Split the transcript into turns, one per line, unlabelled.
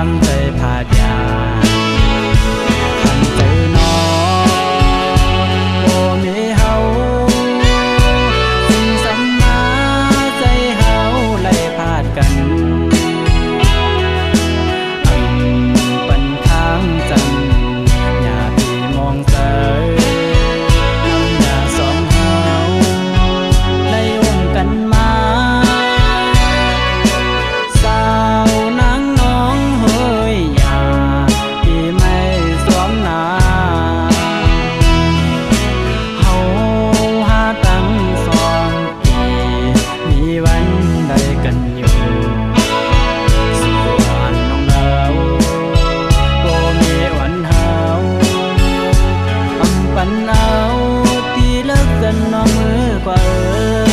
ตั้งใจท มือกว่าเออ